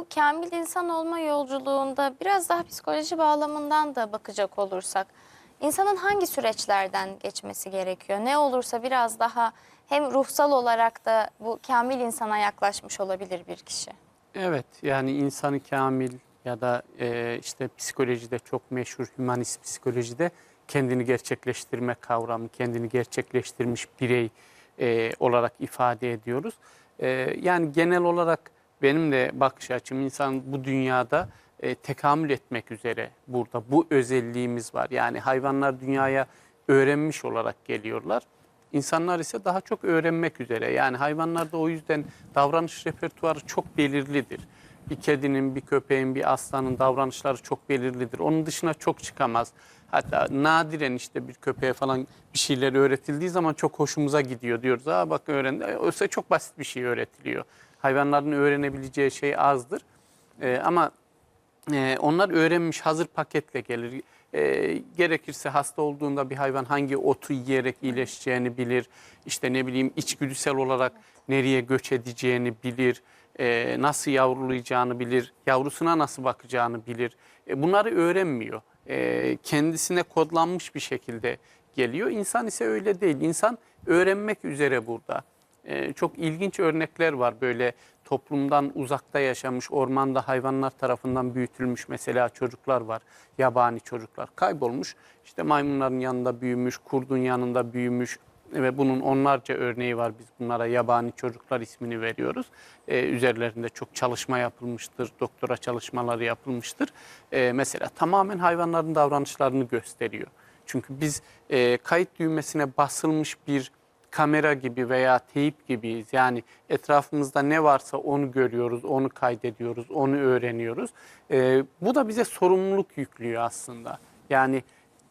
bu kamil insan olma yolculuğunda biraz daha psikoloji bağlamından da bakacak olursak insanın hangi süreçlerden geçmesi gerekiyor? Ne olursa biraz daha hem ruhsal olarak da bu kamil insana yaklaşmış olabilir bir kişi. Evet yani insanı kamil ya da e, işte psikolojide çok meşhur hümanist psikolojide kendini gerçekleştirme kavramı, kendini gerçekleştirmiş birey e, olarak ifade ediyoruz. E, yani genel olarak benim de bakış açım insan bu dünyada e, tekamül etmek üzere burada bu özelliğimiz var. Yani hayvanlar dünyaya öğrenmiş olarak geliyorlar. İnsanlar ise daha çok öğrenmek üzere. Yani hayvanlarda o yüzden davranış repertuarı çok belirlidir. Bir kedinin, bir köpeğin, bir aslanın davranışları çok belirlidir. Onun dışına çok çıkamaz. Hatta nadiren işte bir köpeğe falan bir şeyler öğretildiği zaman çok hoşumuza gidiyor diyoruz. Aa bak öğrendi. Oysa çok basit bir şey öğretiliyor. Hayvanların öğrenebileceği şey azdır. Ee, ama ee, onlar öğrenmiş hazır paketle gelir. Ee, gerekirse hasta olduğunda bir hayvan hangi otu yiyerek iyileşeceğini bilir. İşte ne bileyim içgüdüsel olarak nereye göç edeceğini bilir. Ee, nasıl yavrulayacağını bilir. Yavrusuna nasıl bakacağını bilir. Ee, bunları öğrenmiyor. Ee, kendisine kodlanmış bir şekilde geliyor. İnsan ise öyle değil. İnsan öğrenmek üzere burada. Ee, çok ilginç örnekler var böyle toplumdan uzakta yaşamış, ormanda hayvanlar tarafından büyütülmüş mesela çocuklar var. Yabani çocuklar kaybolmuş. İşte maymunların yanında büyümüş, kurdun yanında büyümüş ve bunun onlarca örneği var. Biz bunlara yabani çocuklar ismini veriyoruz. Ee, üzerlerinde çok çalışma yapılmıştır, doktora çalışmaları yapılmıştır. Ee, mesela tamamen hayvanların davranışlarını gösteriyor. Çünkü biz e, kayıt düğmesine basılmış bir kamera gibi veya teyip gibiyiz. Yani etrafımızda ne varsa onu görüyoruz, onu kaydediyoruz, onu öğreniyoruz. Ee, bu da bize sorumluluk yüklüyor aslında. Yani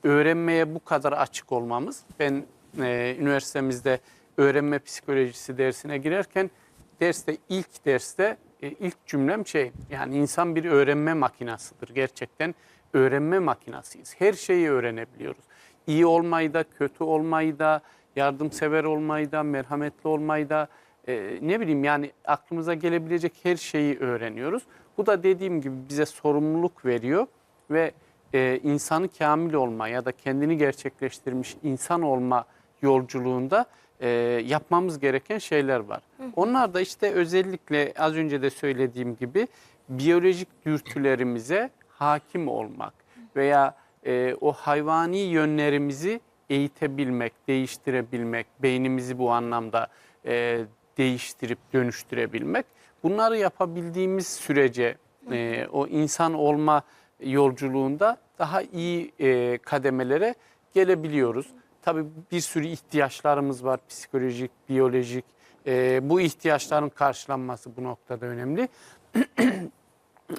öğrenmeye bu kadar açık olmamız. Ben e, üniversitemizde öğrenme psikolojisi dersine girerken derste ilk derste e, ilk cümlem şey yani insan bir öğrenme makinasıdır. Gerçekten öğrenme makinasıyız. Her şeyi öğrenebiliyoruz. İyi olmayı da, kötü olmayı da, yardımsever olmayı da, merhametli olmayı da e, ne bileyim yani aklımıza gelebilecek her şeyi öğreniyoruz. Bu da dediğim gibi bize sorumluluk veriyor ve e, insanı kamil olma ya da kendini gerçekleştirmiş insan olma yolculuğunda e, yapmamız gereken şeyler var. Onlar da işte özellikle az önce de söylediğim gibi biyolojik dürtülerimize hakim olmak veya e, o hayvani yönlerimizi eğitebilmek, değiştirebilmek, beynimizi bu anlamda e, değiştirip dönüştürebilmek. Bunları yapabildiğimiz sürece e, o insan olma yolculuğunda daha iyi e, kademelere gelebiliyoruz. Tabii bir sürü ihtiyaçlarımız var psikolojik, biyolojik. E, bu ihtiyaçların karşılanması bu noktada önemli.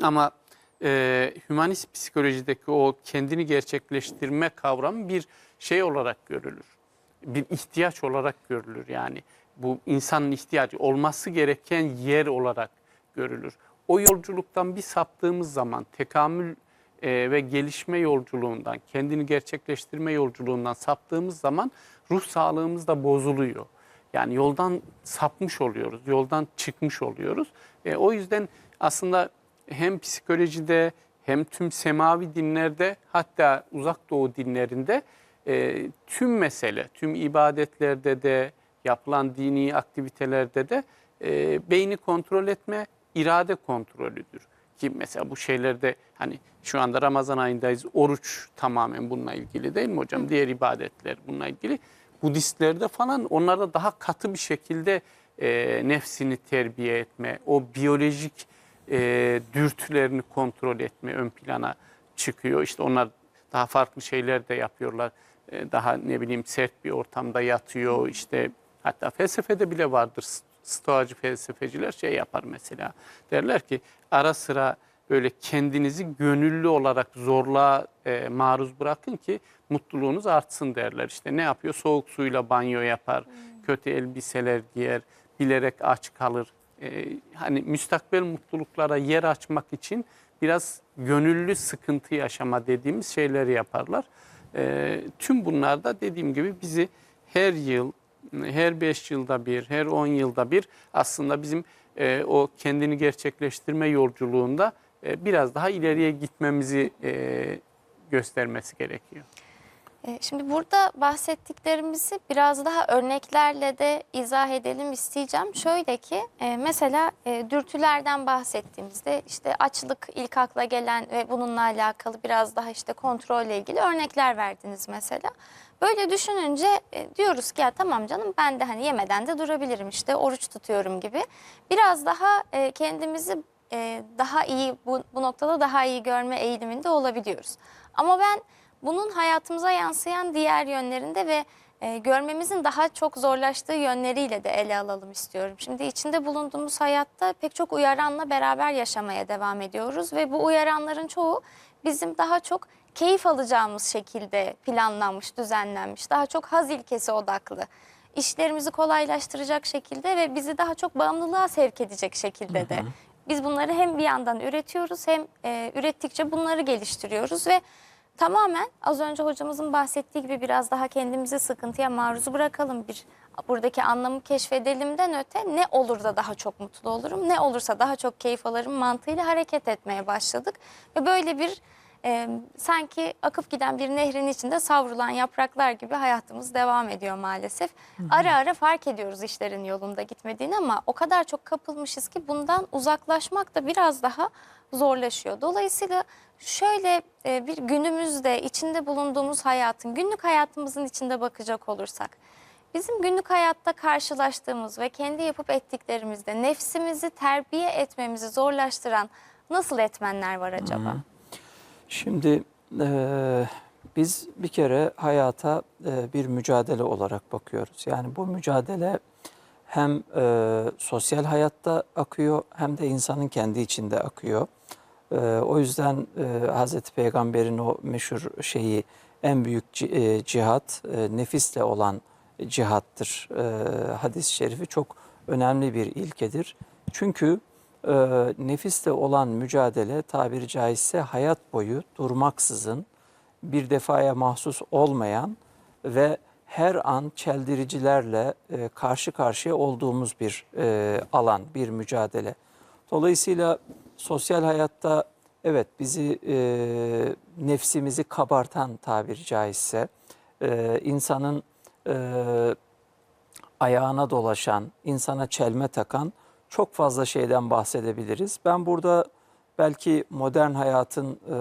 Ama e, hümanist psikolojideki o kendini gerçekleştirme kavramı bir şey olarak görülür. Bir ihtiyaç olarak görülür yani. Bu insanın ihtiyacı olması gereken yer olarak görülür. O yolculuktan bir saptığımız zaman tekamül e, ve gelişme yolculuğundan, kendini gerçekleştirme yolculuğundan saptığımız zaman ruh sağlığımız da bozuluyor. Yani yoldan sapmış oluyoruz, yoldan çıkmış oluyoruz. E, o yüzden aslında hem psikolojide hem tüm semavi dinlerde hatta uzak doğu dinlerinde e, tüm mesele, tüm ibadetlerde de yapılan dini aktivitelerde de e, beyni kontrol etme irade kontrolüdür. Ki mesela bu şeylerde hani şu anda Ramazan ayındayız oruç tamamen bununla ilgili değil mi hocam? Diğer ibadetler bununla ilgili. Budistlerde falan onlarda daha katı bir şekilde e, nefsini terbiye etme, o biyolojik e, dürtülerini kontrol etme ön plana çıkıyor. İşte onlar daha farklı şeyler de yapıyorlar. E, daha ne bileyim sert bir ortamda yatıyor. İşte hatta felsefede bile vardır. Stoacı felsefeciler şey yapar mesela. Derler ki ara sıra böyle kendinizi gönüllü olarak zorluğa e, maruz bırakın ki mutluluğunuz artsın derler. İşte ne yapıyor? Soğuk suyla banyo yapar, kötü elbiseler giyer, bilerek aç kalır. E, hani müstakbel mutluluklara yer açmak için biraz gönüllü sıkıntı yaşama dediğimiz şeyleri yaparlar. E, tüm bunlar da dediğim gibi bizi her yıl, her 5 yılda bir, her 10 yılda bir aslında bizim e, o kendini gerçekleştirme yolculuğunda e, biraz daha ileriye gitmemizi e, göstermesi gerekiyor. E, Şimdi burada bahsettiklerimizi biraz daha örneklerle de izah edelim isteyeceğim. Şöyle ki e, mesela e, dürtülerden bahsettiğimizde işte açlık ilk akla gelen ve bununla alakalı biraz daha işte kontrolle ilgili örnekler verdiniz mesela. Böyle düşününce e, diyoruz ki ya tamam canım ben de hani yemeden de durabilirim işte oruç tutuyorum gibi. Biraz daha kendimizi daha iyi bu, bu noktada daha iyi görme eğiliminde olabiliyoruz. Ama ben bunun hayatımıza yansıyan diğer yönlerinde ve e, görmemizin daha çok zorlaştığı yönleriyle de ele alalım istiyorum. Şimdi içinde bulunduğumuz hayatta pek çok uyaranla beraber yaşamaya devam ediyoruz ve bu uyaranların çoğu bizim daha çok keyif alacağımız şekilde planlanmış, düzenlenmiş, daha çok haz ilkesi odaklı işlerimizi kolaylaştıracak şekilde ve bizi daha çok bağımlılığa sevk edecek şekilde de. Biz bunları hem bir yandan üretiyoruz hem e, ürettikçe bunları geliştiriyoruz ve tamamen az önce hocamızın bahsettiği gibi biraz daha kendimizi sıkıntıya maruz bırakalım. Bir buradaki anlamı keşfedelimden öte ne olur da daha çok mutlu olurum ne olursa daha çok keyif alırım mantığıyla hareket etmeye başladık. Ve böyle bir e, sanki akıp giden bir nehrin içinde savrulan yapraklar gibi hayatımız devam ediyor maalesef. Ara ara fark ediyoruz işlerin yolunda gitmediğini ama o kadar çok kapılmışız ki bundan uzaklaşmak da biraz daha zorlaşıyor. Dolayısıyla şöyle e, bir günümüzde içinde bulunduğumuz hayatın, günlük hayatımızın içinde bakacak olursak, bizim günlük hayatta karşılaştığımız ve kendi yapıp ettiklerimizde nefsimizi terbiye etmemizi zorlaştıran nasıl etmenler var acaba? Şimdi eee, biz bir kere hayata eee, bir mücadele olarak bakıyoruz. Yani bu mücadele hem eee, sosyal hayatta akıyor hem de insanın kendi içinde akıyor. Eee, o yüzden eee Hazreti Peygamber'in o meşhur şeyi en büyük cihat eee, nefisle olan cihattır. Eee hadis-i şerifi çok önemli bir ilkedir. Çünkü e, nefisle olan mücadele tabiri caizse hayat boyu durmaksızın bir defaya mahsus olmayan ve her an çeldiricilerle e, karşı karşıya olduğumuz bir e, alan, bir mücadele. Dolayısıyla sosyal hayatta evet bizi e, nefsimizi kabartan tabiri caizse e, insanın e, ayağına dolaşan, insana çelme takan çok fazla şeyden bahsedebiliriz. Ben burada belki modern hayatın e,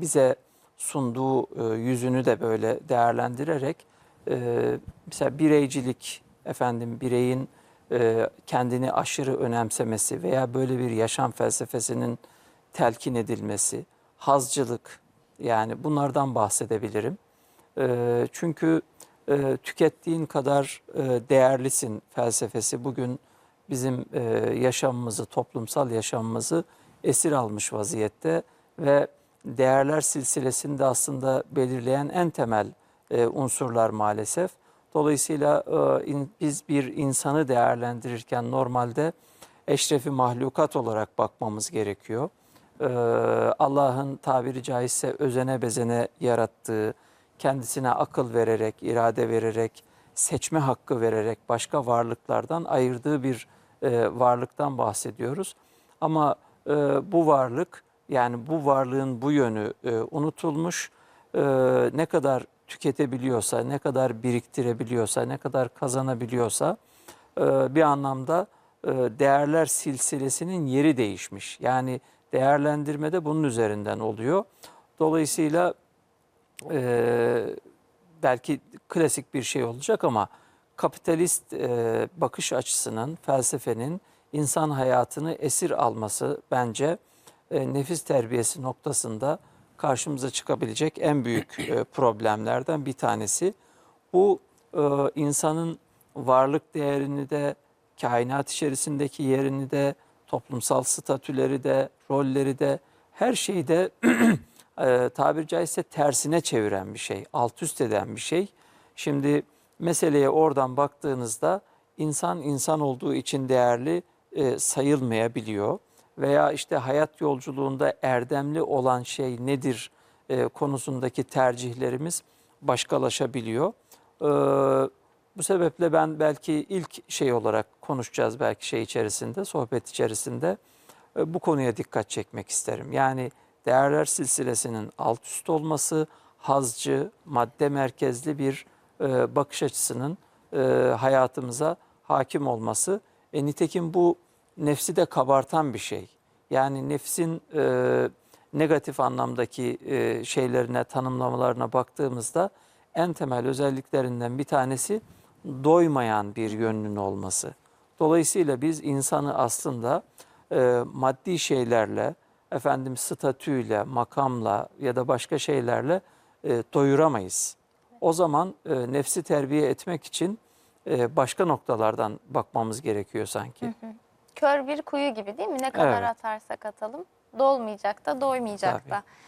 bize sunduğu e, yüzünü de böyle değerlendirerek e, mesela bireycilik, efendim bireyin kendini aşırı önemsemesi veya böyle bir yaşam felsefesinin telkin edilmesi, hazcılık yani bunlardan bahsedebilirim. Çünkü tükettiğin kadar değerlisin felsefesi bugün bizim e, yaşamımızı, toplumsal yaşamımızı esir almış vaziyette ve değerler silsilesini de aslında belirleyen en temel e, unsurlar maalesef. Dolayısıyla e, in- biz bir insanı değerlendirirken normalde eşrefi mahlukat olarak bakmamız gerekiyor. E, Allah'ın tabiri caizse özene bezene yarattığı, kendisine akıl vererek, irade vererek, seçme hakkı vererek başka varlıklardan ayırdığı bir e, varlıktan bahsediyoruz. Ama e, bu varlık yani bu varlığın bu yönü e, unutulmuş. E, ne kadar tüketebiliyorsa, ne kadar biriktirebiliyorsa, ne kadar kazanabiliyorsa e, bir anlamda e, değerler silsilesinin yeri değişmiş. Yani değerlendirme de bunun üzerinden oluyor. Dolayısıyla e, belki klasik bir şey olacak ama kapitalist e, bakış açısının, felsefenin insan hayatını esir alması bence e, nefis terbiyesi noktasında karşımıza çıkabilecek en büyük e, problemlerden bir tanesi. Bu e, insanın varlık değerini de, kainat içerisindeki yerini de, toplumsal statüleri de, rolleri de, her şeyi de e, tabiri caizse tersine çeviren bir şey, alt üst eden bir şey. Şimdi meseleye oradan baktığınızda insan insan olduğu için değerli e, sayılmayabiliyor. Veya işte hayat yolculuğunda erdemli olan şey nedir e, konusundaki tercihlerimiz başkalaşabiliyor. E, Bu sebeple ben belki ilk şey olarak konuşacağız belki şey içerisinde, sohbet içerisinde e, bu konuya dikkat çekmek isterim. Yani değerler silsilesinin alt üst olması, hazcı, madde merkezli bir e, bakış açısının e, hayatımıza hakim olması. E, nitekim bu nefsi de kabartan bir şey. Yani nefsin e, negatif anlamdaki e, şeylerine, tanımlamalarına baktığımızda en temel özelliklerinden bir tanesi doymayan bir yönünün olması. Dolayısıyla biz insanı aslında e, maddi şeylerle, efendim statüyle, makamla ya da başka şeylerle e, doyuramayız. O zaman e, nefsi terbiye etmek için e, başka noktalardan bakmamız gerekiyor sanki. Kör bir kuyu gibi değil mi? Ne kadar Evet. atarsak atalım dolmayacak da doymayacak Tabii. da.